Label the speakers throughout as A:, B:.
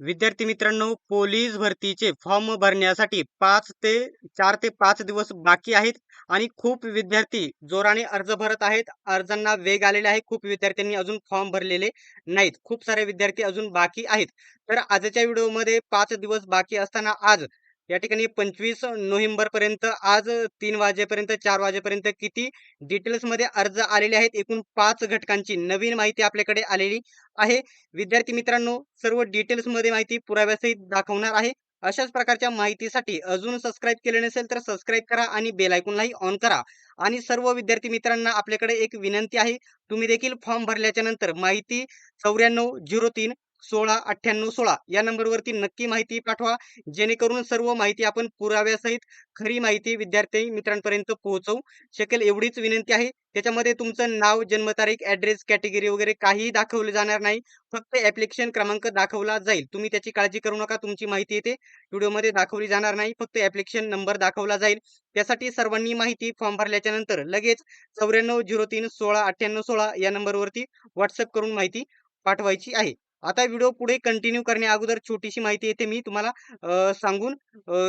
A: विद्यार्थी मित्रांनो police भरतीचे form भरण्यासाठी पाच ते चार ते पाच दिवस बाकी आहेत आणि खूप विद्यार्थी जोराने अर्ज भरत आहेत. अर्जांना वेग आलेला आहे. खूप विद्यार्थ्यांनी अजून फॉर्म भरलेले नाहीत. खूप सारे विद्यार्थी अजून बाकी आहेत. तर आजच्या व्हिडिओमध्ये पाच दिवस बाकी असताना आज या ठिकाणी पंचवीस नोव्हेंबरपर्यंत आज तीन वाजेपर्यंत चार वाजेपर्यंत किती डिटेल्समध्ये अर्ज आलेले आहेत? एकूण पाच घटकांची नवीन माहिती आपल्याकडे आलेली आहे. विद्यार्थी मित्रांनो सर्व डिटेल्समध्ये माहिती पुराव्यासहित दाखवणार आहे. अशाच प्रकारच्या माहितीसाठी अजून सबस्क्राईब केले नसेल तर सबस्क्राईब करा आणि बेल आयकॉनलाही ऑन करा. आणि सर्व विद्यार्थी मित्रांना आपल्याकडे एक विनंती आहे. तुम्ही देखील फॉर्म भरल्याच्या नंतर माहिती चौऱ्याण्णव झिरो तीन सोळा अठ्ठ्याण्णव सोळा या नंबरवरती नक्की माहिती पाठवा. जेणेकरून सर्व माहिती आपण पुराव्यासहित खरी माहिती विद्यार्थी मित्रांपर्यंत पोहोचवू. शकेल एवढीच विनंती आहे. त्याच्यामध्ये तुमचं नाव जन्मतारीख ऍड्रेस कॅटेगरी वगैरे काहीही दाखवलं जाणार नाही. फक्त ऍप्लिकेशन क्रमांक दाखवला जाईल. तुम्ही त्याची काळजी करू नका. तुमची माहिती येते. व्हिडिओमध्ये दाखवली जाणार नाही. फक्त ऍप्लिकेशन नंबर दाखवला जाईल. त्यासाठी सर्वांनी माहिती फॉर्म भरल्याच्या नंतर लगेच चौऱ्याण्णव झिरो तीन सोळा अठ्ठ्याण्णव सोळा या नंबरवरती व्हॉट्सअप करून माहिती पाठवायची आहे. आता व्हिडिओ पुढे कंटिन्यू करण्या अगोदर छोटीशी माहिती येते मी तुम्हाला सांगून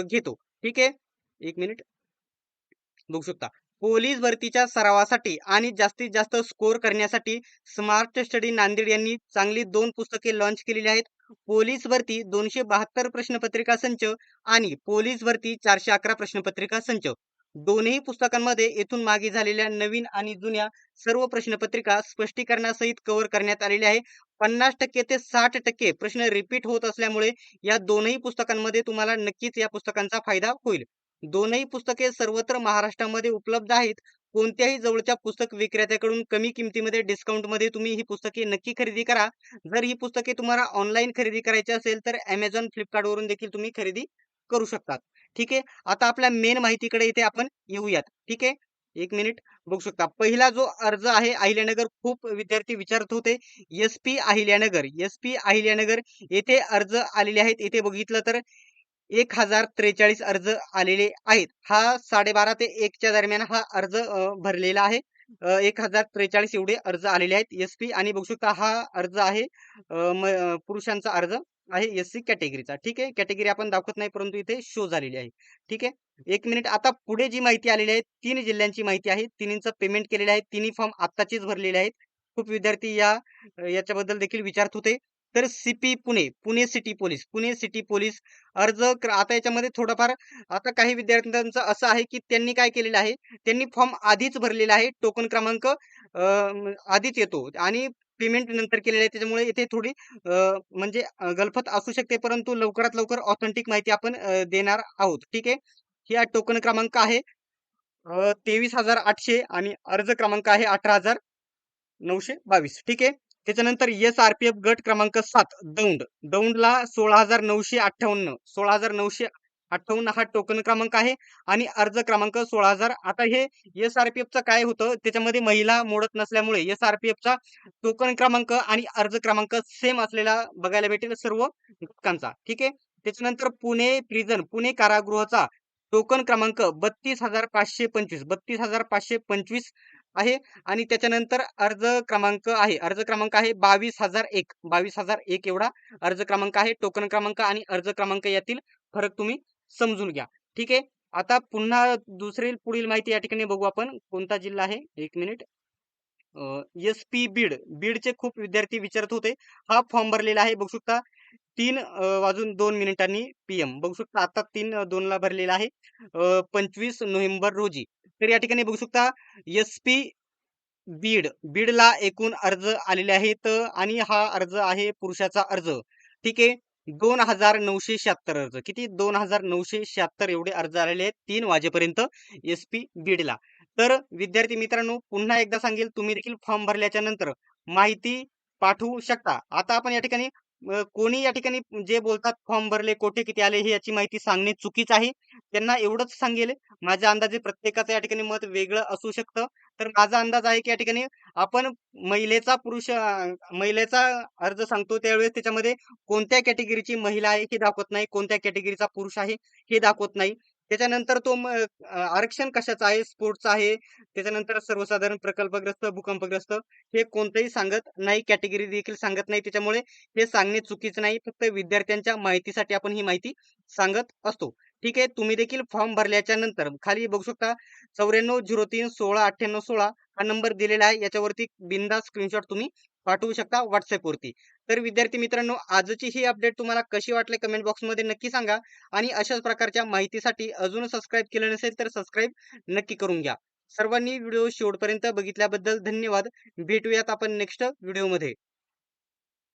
A: घेतो. ठीक आहे? एक मिनिट बघू शकता. पोलीस भरतीच्या सरावासाठी आणि जास्तीत जास्त स्कोर करण्यासाठी स्मार्ट स्टडी नांदेड यांनी चांगली दोन पुस्तके लॉन्च केलेली आहेत. पोलीस भरती दोनशे बहात्तर प्रश्नपत्रिका संच आणि पोलीस भरती चारशे अकरा प्रश्नपत्रिका संच. दोन्ही पुस्तकांमध्ये येथून मागे झालेल्या नवीन आणि जुन्या सर्व प्रश्नपत्रिका स्पष्टीकरणासहित कव्हर करण्यात आलेल्या आहे पन्नास टक्के ते साठ टक्के प्रश्न रिपीट होत असल्यामुळे या दोनही पुस्तकांमध्ये तुम्हाला नक्कीच या पुस्तकांचा फायदा होईल. दोनही पुस्तके सर्वत्र महाराष्ट्रामध्ये उपलब्ध आहेत. कोणत्याही जवळच्या पुस्तक विक्रेत्याकडून कमी किमतीमध्ये डिस्काउंटमध्ये तुम्ही ही पुस्तके नक्की खरेदी करा. जर ही पुस्तके तुम्हाला ऑनलाईन खरेदी करायची असेल तर अमेझॉन फ्लिपकार्टवरून देखील तुम्ही खरेदी करू शकतात. ठीक आहे? आता आपल्या मेन माहितीकडे इथे आपण येऊयात. ठीक आहे? एक मिनिट. बघू शकता. पहिला जो अर्ज आहे अहिल्यानगर खूप विद्यार्थी विचारत होते. S P Ahilyanagar S P Ahilyanagar येथे अर्ज आलेले आहेत. येथे बघितलं तर एक हजार त्रेचाळीस अर्ज आलेले आहेत. हा साडेबारा ते एकच्या दरम्यान हा अर्ज भरलेला आहे. एक हजार त्रेचाळीस एवढे अर्ज आलेले आहेत. एस पी आणि बघू शकता हा अर्ज आहे पुरुषांचा अर्ज आहे एस सी कॅटेगरीचा ठीक आहे? कॅटेगरी आपण दाखवत नाही परंतु इथे शो झालेली आहे. ठीक आहे? एक मिनिट आता पुढे जी माहिती आलेली आहे तीन जिल्ह्यांची माहिती आहे. तिन्हीचं पेमेंट केलेलं आहे. तिन्ही फॉर्म आत्ताचेच भरलेले आहेत. खूप विद्यार्थी या याच्याबद्दल देखील विचारत होते. तर CP Pune Pune city police Pune city police अर्ज आता याच्यामध्ये थोडंफार आता काही विद्यार्थ्यांचं असं आहे की त्यांनी काय केलेलं आहे? त्यांनी फॉर्म आधीच भरलेला आहे. टोकन क्रमांक आधीच येतो. आणि पेमेंट नंतर केलेलं आहे. त्याच्यामुळे इथे थोडी म्हणजे गलफत असू शकते. परंतु लवकरात लवकर ऑथेंटिक माहिती आपण देणार आहोत. ठीक आहे? ही टोकन क्रमांक आहे तेवीस हजार आठशे आणि अर्ज क्रमांक आहे अठरा हजार नऊशे बावीस. ठीक आहे? त्याच्यानंतर एस आर पी एफ गट क्रमांक सात दौंड. दौंडला सोळा हजार नऊशे अठ्ठावन्न. सोळा हजार नऊशे अठ्ठावन्न हा टोकन क्रमांक आहे आणि अर्ज क्रमांक सोळा हजार. आता हे एस आर पी एफचं काय होतं? त्याच्यामध्ये महिला मोडत नसल्यामुळे एस आर पी एफचा टोकन क्रमांक आणि अर्ज क्रमांक सेम असलेला बघायला भेटेल सर्व घटकांचा. ठीक आहे? त्याच्यानंतर पुणे प्रिझन पुणे कारागृहाचा टोकन क्रमांक बत्तीस हजार पाचशे पंचवीस. बत्तीस हजार पाचशे पंचवीस आहे आणि त्याच्यानंतर अर्ज क्रमांक आहे. अर्ज क्रमांक आहे बावीस हजार एक. बावीस हजार एक एवढा अर्ज क्रमांक आहे. टोकन क्रमांक आणि अर्ज क्रमांक यातील फरक तुम्ही समजून घ्या. ठीक आहे? आता पुन्हा दुसरी पुढील माहिती या ठिकाणी बघू आपण. कोणता जिल्हा आहे? एक मिनिट. S P Beed. बीडचे खूप विद्यार्थी विचारत होते. हा फॉर्म भरलेला आहे. बघू शकता. तीन वाजून दोन मिनिटांनी पीएम बघू शकता आता तीन दोन ला भरलेला आहे. पंचवीस नोव्हेंबर रोजी. तर या ठिकाणी बघू शकता एस पी बीड. बीडला एकूण अर्ज आलेले आहेत आणि हा अर्ज आहे पुरुषाचा अर्ज. ठीक आहे? दोन हजार नऊशे शहात्तर अर्ज. किती? दोन हजार नऊशे शहात्तर एवढे अर्ज आलेले आहेत तीन वाजेपर्यंत एस पी बीडला तर विद्यार्थी मित्रांनो पुन्हा एकदा सांगेल तुम्ही देखील फॉर्म भरल्याच्या नंतर माहिती पाठवू शकता. आता आपण या ठिकाणी कोणी या ठिकाणी जे बोलतात फॉर्म भरले कोठे किती आले हे याची माहिती सांगणे चुकीच आहे. त्यांना एवढंच सांगेल. माझ्या अंदाजे प्रत्येकाचं या ठिकाणी मत वेगळं असू शकतं. तर माझा अंदाज आहे की या ठिकाणी आपण महिलेचा पुरुष महिलेचा अर्ज सांगतो त्यावेळेस त्याच्यामध्ये कोणत्या कॅटेगरीची महिला आहे हे दाखवत नाही कोणत्या कॅटेगरीचा पुरुष आहे हे दाखवत नाही. त्याच्यानंतर तो आरक्षण कशाचं आहे, स्पोर्ट्सचं आहे, त्याच्यानंतर सर्वसाधारण प्रकल्पग्रस्त, भूकंपग्रस्त हे कोणतंही सांगत नाही, कॅटेगरी देखील सांगत नाही. त्याच्यामुळे हे सांगणे चुकीचं नाही. फक्त विद्यार्थ्यांच्या माहितीसाठी आपण ही माहिती सांगत असतो. ठीक आहे. तुम्ही देखील फॉर्म भरल्याच्या नंतर खाली बघू शकता 9403169816 हा नंबर दिलेला आहे. याच्यावरती बिंदा स्क्रीनशॉट तुम्ही पाठवू शकता व्हॉट्सअपवरती तर विद्यार्थी मित्रांनो, आजची ही अपडेट तुम्हाला कशी वाटली कमेंट बॉक्समध्ये नक्की सांगा आणि अशाच प्रकारच्या माहितीसाठी अजून सबस्क्राईब केलं नसेल तर सबस्क्राईब नक्की करून घ्या. सर्वांनी व्हिडिओ शेवटपर्यंत बघितल्याबद्दल धन्यवाद. भेटूयात आपण नेक्स्ट व्हिडिओमध्ये.